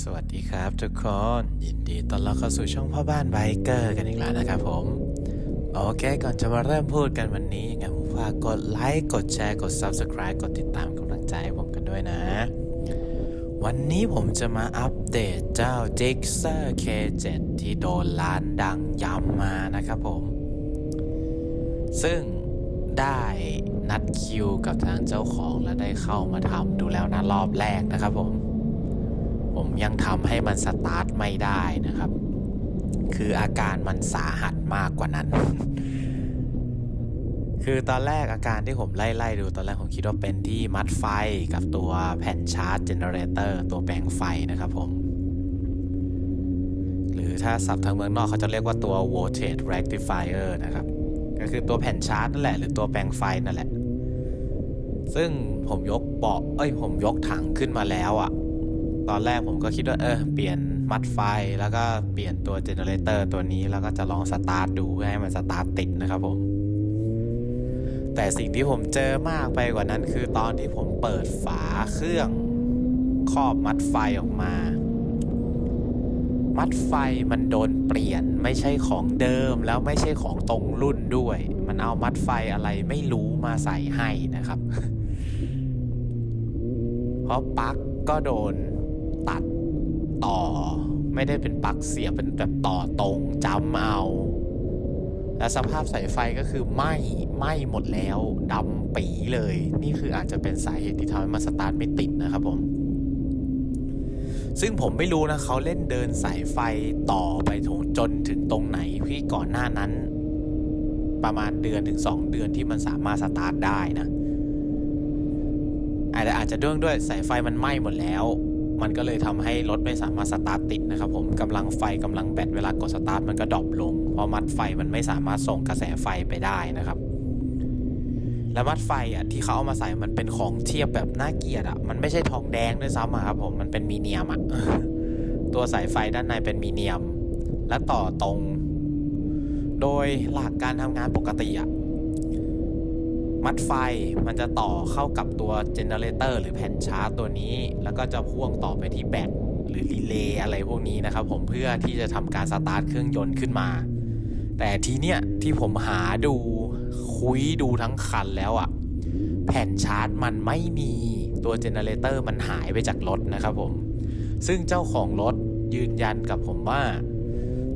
สวัสดีครับทุกคน ยินดีต้อนรับเข้าสู่ช่องพ่อบ้านไบเกอร์กันอีกแล้วนะครับผม โอเคก่อนจะมาเริ่มพูดกันวันนี้ยังไงผมฝากกดไลค์กดแชร์กด Subscribe กดติดตามกำลังใจให้ผมกันด้วยนะ วันนี้ผมจะมาอัปเดตเจ้า Jixer K7 ที่โดนร้านดังย้ำมานะครับผม ซึ่งได้นัดคิวกับทางเจ้าของและได้เข้ามาทำดูแล้วนะรอบแรกนะครับผม ผมยังทำให้มันสตาร์ทไม่ได้นะครับ คืออาการมันสาหัสมากกว่านั้น คือตอนแรกอาการที่ผมไล่ไล่ดูตอนแรกผมคิดว่าเป็นที่มัดไฟกับตัวแผ่นชาร์จเจเนเรเตอร์ตัวแปลงไฟนะครับผม หรือถ้าศัพท์ทางเมืองนอกเขาจะเรียกว่าตัว voltage rectifier นะครับ ก็คือตัวแผ่นชาร์จนั่นแหละหรือตัวแปลงไฟนั่นแหละซึ่งผมยกเบาะเอ้ยผมยกถังขึ้นมาแล้วอะ่ะ ตอนแรกผมก็คิดว่าเออเปลี่ยนมัดไฟแล้วก็เปลี่ยนตัวเจเนเรเตอร์ตัวนี้แล้วก็จะลองสตาร์ทดูเพื่อให้มันสตาร์ทติดนะครับผม แต่สิ่งที่ผมเจอมากไปกว่านั้น คือตอนที่ผมเปิดฝาเครื่องครอบมัดไฟออกมา มัดไฟมันโดนเปลี่ยนไม่ใช่ของเดิมแล้วไม่ใช่ของตรงรุ่นด้วย มันเอามัดไฟอะไรไม่รู้มาใส่ให้นะครับ เพราะปลั๊กก็โดน ตัดต่อ ไม่ได้เป็นปลั๊กเสียบเป็นแบบต่อตรงจำเอา และสภาพสายไฟก็คือไหม้ไหม้หมดแล้วดำปีเลย นี่คืออาจจะเป็นสาเหตุที่ทำให้มันสตาร์ทไม่ติดนะครับผมซึ่งผมไม่รู้นะเขาเล่นเดินสายไฟต่อไปถึงจนถึงตรงไหนพี่ก่อนหน้านั้น ประมาณเดือนถึง 2 เดือนที่มันสามารถสตาร์ทได้นะอาจจะอาจจะด้วยด้วยสายไฟมันไหม้หมดแล้ว มันก็เลยทำให้รถไม่สามารถสตาร์ทติดนะครับผมกำลังไฟกำลังแบตเวลากดสตาร์ทมันก็ดรอปลง เพราะมัดไฟมันไม่สามารถส่งกระแสไฟไปได้นะครับแล้วมัดไฟอะที่เขาเอามาใส่มันเป็นของเทียบแบบน่าเกียดอะมันไม่ใช่ทองแดงด้วยซ้ำอะครับผมมันเป็นมีเนียมอะตัวสายไฟด้านในเป็นมีเนียม และต่อตรง โดยหลักการทำงานปกติอะ มัดไฟมันจะต่อเข้ากับตัวเจเนเรเตอร์หรือแผ่นชาร์จตัวนี้ แล้วก็จะพ่วงต่อไปที่แบตหรือรีเลย์อะไรพวกนี้นะครับผมเพื่อที่จะทำการสตาร์ทเครื่องยนต์ขึ้นมา แต่ทีเนี้ยที่ผมหาดูคุยดูทั้งคันแล้วอะ่ะแผ่นชาร์จมันไม่มีตัวเจเนเรเตอร์มันหายไปจากรถนะครับผม ซึ่งเจ้าของรถยืนยันกับผมว่า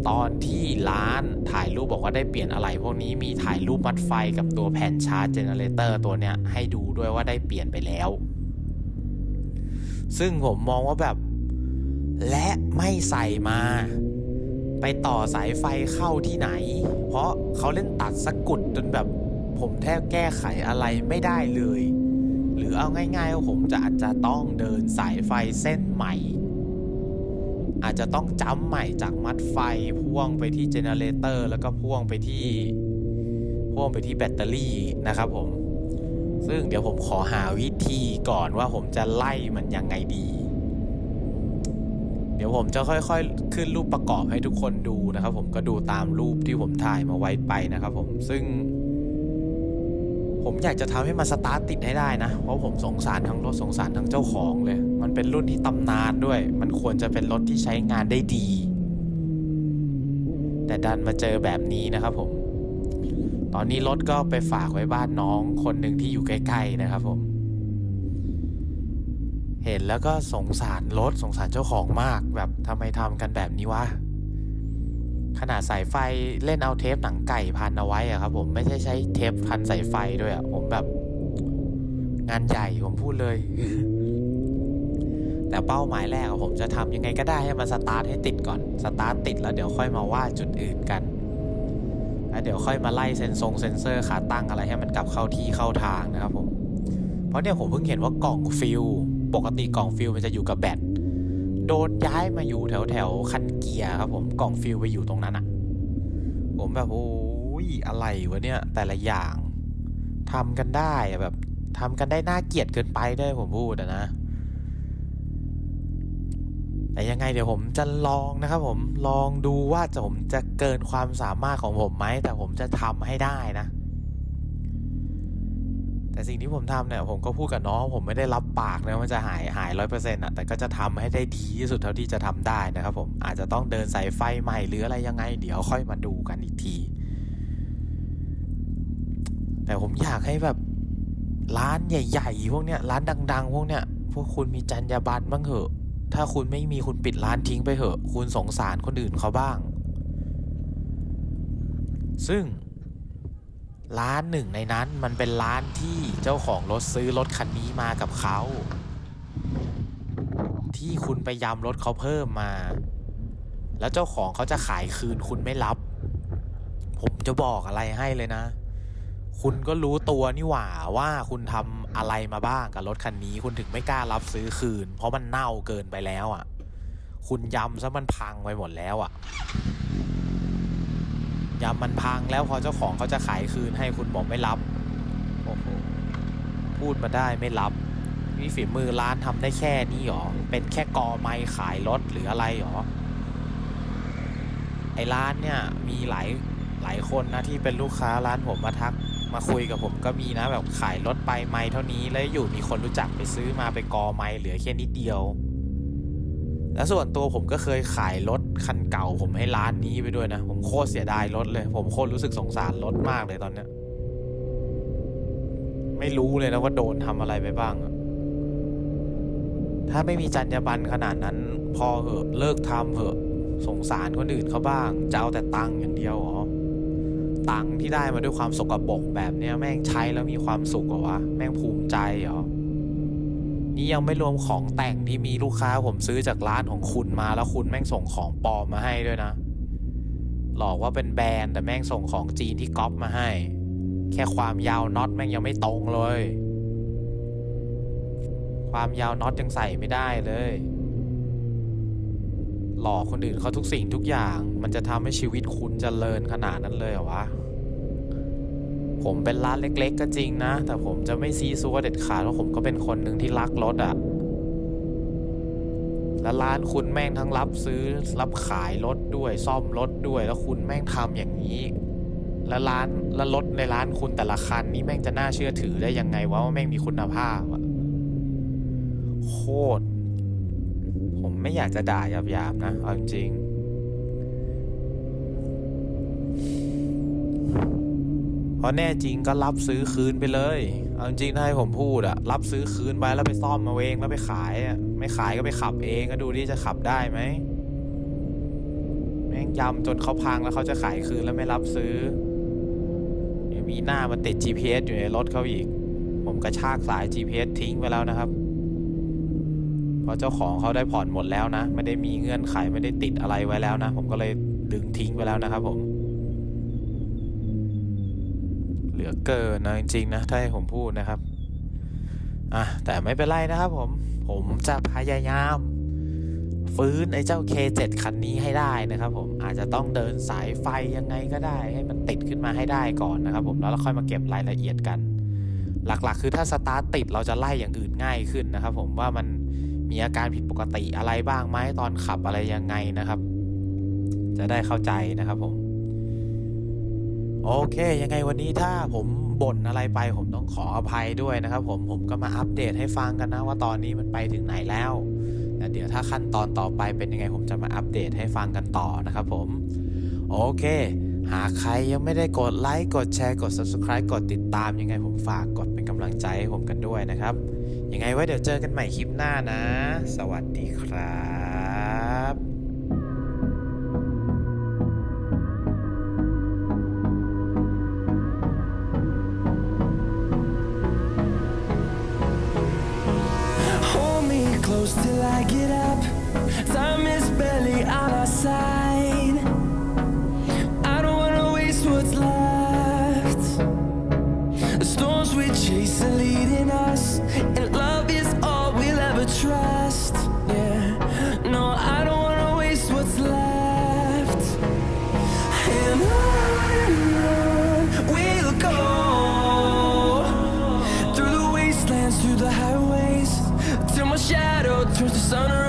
ตอนที่ร้านถ่ายรูปบอกว่าได้เปลี่ยนอะไรพวกนี้มีถ่ายรูปมัดไฟกับตัวแผ่นชาร์จเจเนเรเตอร์ตัวเนี้ยให้ดูด้วยว่าได้เปลี่ยนไปแล้ว ซึ่งผมมองว่าแบบ และไม่ใส่มา ไปต่อสายไฟเข้าที่ไหน เพราะเขาเล่นตัดสกุดจนแบบผมแทบแก้ไขอะไรไม่ได้เลย หรือเอาง่ายๆว่าผมจะอาจจะต้องเดินสายไฟเส้นใหม่ อาจจะต้องจำใหม่จากมัดไฟพ่วงไปที่เจเนเรเตอร์แล้วก็พ่วงไปที่พ่วงไปที่แบตเตอรี่นะครับผม ซึ่งเดี๋ยวผมขอหาวิธีก่อนว่าผมจะไล่มันยังไงดี เดี๋ยวผมจะค่อยๆ ขึ้นรูปประกอบให้ทุกคนดูนะครับผมก็ดูตามรูปที่ผมถ่ายมาไว้ไปนะครับผมซึ่ง ผมอยากจะทำให้มันสตาร์ทติดให้ได้นะ เพราะผมสงสารทั้งรถสงสารทั้งเจ้าของเลย มันเป็นรุ่นที่ตำนานด้วย มันควรจะเป็นรถที่ใช้งานได้ดี แต่ดันมาเจอแบบนี้นะครับผม ตอนนี้รถก็ไปฝากไว้บ้านน้องคนหนึ่งที่อยู่ใกล้ๆนะครับผม เห็นแล้วก็สงสารรถสงสารเจ้าของมากแบบทำไมทำกันแบบนี้วะ ขนาดสายไฟเล่นเอาเทปหนังไก่พันเอาไว้อะครับผมไม่ใช่ใช้เทปพันสายไฟด้วยอะผมแบบ งานใหญ่ผมพูดเลย แต่เป้าหมายแรกอะผมจะทำยังไงก็ได้ให้มันสตาร์ทให้ติดก่อนสตาร์ทติดแล้วเดี๋ยวค่อยมาว่าจุดอื่นกันแล้วเดี๋ยวค่อยมาไล่เซนซงเซนเซอร์ขาตั้งอะไรให้มันกลับเข้าที่เข้าทางนะครับผมเพราะเนี่ยผมเพิ่งเห็นว่ากล่องฟิลปกติกล่องฟิลมันจะอยู่กับแบต โดนย้ายมาอยู่แถวแถวคันเกียร์ครับผมกล่องฟิลไปอยู่ตรงนั้นอะผมแบบโอ้ยอะไรวะเนี่ยแต่ละอย่างทำกันได้แบบทำกันได้น่าเกลียดเกินไปได้วยผมพูดนะแต่ยังไงเดี๋ยวผมจะลองนะครับผมลองดูว่าจะผมจะเกินความสามารถของผมไหมแต่ผมจะทำให้ได้นะ แต่สิ่งที่ผมทำเนี่ยผมก็พูดกับน้องผมไม่ได้รับปากนะว่าจะหายหายร้อยเปอร์เซ็นต์อะแต่ก็จะทำให้ได้ดีที่สุดเท่าที่จะทำได้นะครับผมอาจจะต้องเดินสายไฟใหม่หรืออะไรยังไง เดี๋ยวค่อยมาดูกันอีกที แต่ผมอยากให้แบบร้านใหญ่ๆพวกเนี้ยร้านดัง ๆ พวกเนี้ยพวกคุณมีจรรยาบรรณบ้างเหอะ ถ้าคุณไม่มีคุณปิดร้านทิ้งไปเหอะ คุณสงสารคนอื่นเขาบ้าง ซึ่ง ร้านหนึ่งในนั้นมันเป็นร้านที่เจ้าของรถซื้อรถคันนี้มากับเขา ที่คุณไปยำรถเขาเพิ่มมา แล้วเจ้าของเขาจะขายคืนคุณไม่รับ ผมจะบอกอะไรให้เลยนะ คุณก็รู้ตัวนี่หว่าว่าคุณทำอะไรมาบ้างกับรถคันนี้ คุณถึงไม่กล้ารับซื้อคืน เพราะมันเน่าเกินไปแล้วอะ คุณยำซะมันพังไปหมดแล้วอะ ยำมันพังแล้วพอเจ้าของเขาจะขายคืนให้คุณบอกไม่รับโอ้โหพูดมาได้ไม่รับนี่ฝีมือร้านทำได้แค่นี้หรอ เป็นแค่กอไม้ขายรถหรืออะไรหรอ ไอ้ร้านเนี่ยมีหลายหลายคนนะที่เป็นลูกค้าร้านผมมาทักมาคุยกับผมก็มีนะแบบขายรถไปไม้เท่านี้แล้วอยู่มีคนรู้จักไปซื้อมาไปกอไม้เหลือแค่นิดเดียว แล้วส่วนตัวผมก็เคยขายรถ คันเก่าผมให้ร้านนี้ไปด้วยนะ ผมโคตรเสียดายรถเลย ผมโคตรรู้สึกสงสารรถมากเลยตอนเนี้ยไม่รู้เลยนะว่าโดนทำอะไรไปบ้าง ถ้าไม่มีจรรยาบรรณขนาดนั้น พอเหอะเลิกทำเหอะสงสารคนอื่นเขาบ้างจะเอาแต่ตังค์อย่างเดียวหรอตังค์ที่ได้มาด้วยความสกปรกแบบเนี้ยแม่งใช้แล้วมีความสุขเหรอวะ แม่งภูมิใจเหรอ นี่ยังไม่รวมของแต่งที่มีลูกค้าผมซื้อจากร้านของคุณมาแล้วคุณแม่งส่งของปลอมมาให้ด้วยนะ หลอกว่าเป็นแบรนด์แต่แม่งส่งของจีนที่ก๊อปมาให้ แค่ความยาวน็อตแม่งยังไม่ตรงเลย ความยาวน็อตยังใส่ไม่ได้เลย หลอกคนอื่นเขาทุกสิ่งทุกอย่าง มันจะทำให้ชีวิตคุณเจริญขนาดนั้นเลยเหรอวะ ผมเป็นร้านเล็ก ๆ ก็จริงนะ แต่ผมจะไม่ซีซัวเด็ดขาดเพราะผมก็เป็นคนหนึ่งที่รักรถอะ่ะ แล้วร้านคุณแม่งทั้งรับซื้อรับขายรถด้วยซ่อมรถด้วย แล้วคุณแม่งทำอย่างนี้ แล้วร้านแล้วรถในร้านคุณแต่ละคันนี่แม่งจะน่าเชื่อถือได้ยังไงวะว่าแม่งมีคุณภาพอะโคตร ผมไม่อยากจะด่าหยาบๆนะเอาจริงๆเพราะแน่จริงก็รับซื้อคืนไปเลย เอาจริงถ้าให้ผมพูดอะรับซื้อคืนไปแล้วไปซ่อมมาเองแล้วไปขายอะไม่ขายก็ไปขับเองก็ดูที่จะขับได้ไหมแม่งยำจนเขาพังแล้วเขาจะขายคืนแล้วไม่รับซื้อยังมีหน้ามาติด GPS อยู่ในรถเขาอีก ผมกระชากสาย GPS ทิ้งไปแล้วนะครับพราะเจ้าของเขาได้ผ่อนหมดแล้วนะ ไม่ได้มีเงื่อนไขไม่ได้ติดอะไรไว้แล้วนะ ผมก็เลยดึงทิ้งไปแล้วนะครับผม เหลือเกินนะจริงๆนะถ้าให้ผมพูดนะครับอะแต่ไม่เป็นไรนะครับผม ผมจะพยายาม ฟื้นไอ้เจ้า K7 คันนี้ให้ได้นะครับ ผมอาจจะต้องเดินสายไฟยังไงก็ได้ ให้มันติดขึ้นมาให้ได้ก่อนนะครับ ผมแล้วเราค่อยมาเก็บรายละเอียดกัน หลักๆ คือถ้าสตาร์ทติดเราจะไล่อย่างอื่นง่ายขึ้นนะครับ ผมว่ามันมีอาการผิดปกติอะไรบ้างไหมตอนขับอะไรยังไงนะครับ จะได้เข้าใจนะครับผม โอเคยังไงวันนี้ถ้าผมบ่นอะไรไปผมต้องขออภัยด้วยนะครับ ผมผมก็มาอัปเดตให้ฟังกันนะว่าตอนนี้มันไปถึงไหนแล้วแล้วเดี๋ยวถ้าขั้นตอนต่อไปเป็นยังไงผมจะมาอัปเดตให้ฟังกันต่อนะครับผมโอเค หากใครยังไม่ได้กดไลค์กดแชร์กด subscribe กดติดตามยังไงผมฝากกดเป็นกำลังใจให้ผมกันด้วยนะครับ ยังไงไว้เดี๋ยวเจอกันใหม่คลิปหน้านะ สวัสดีครับ sunrise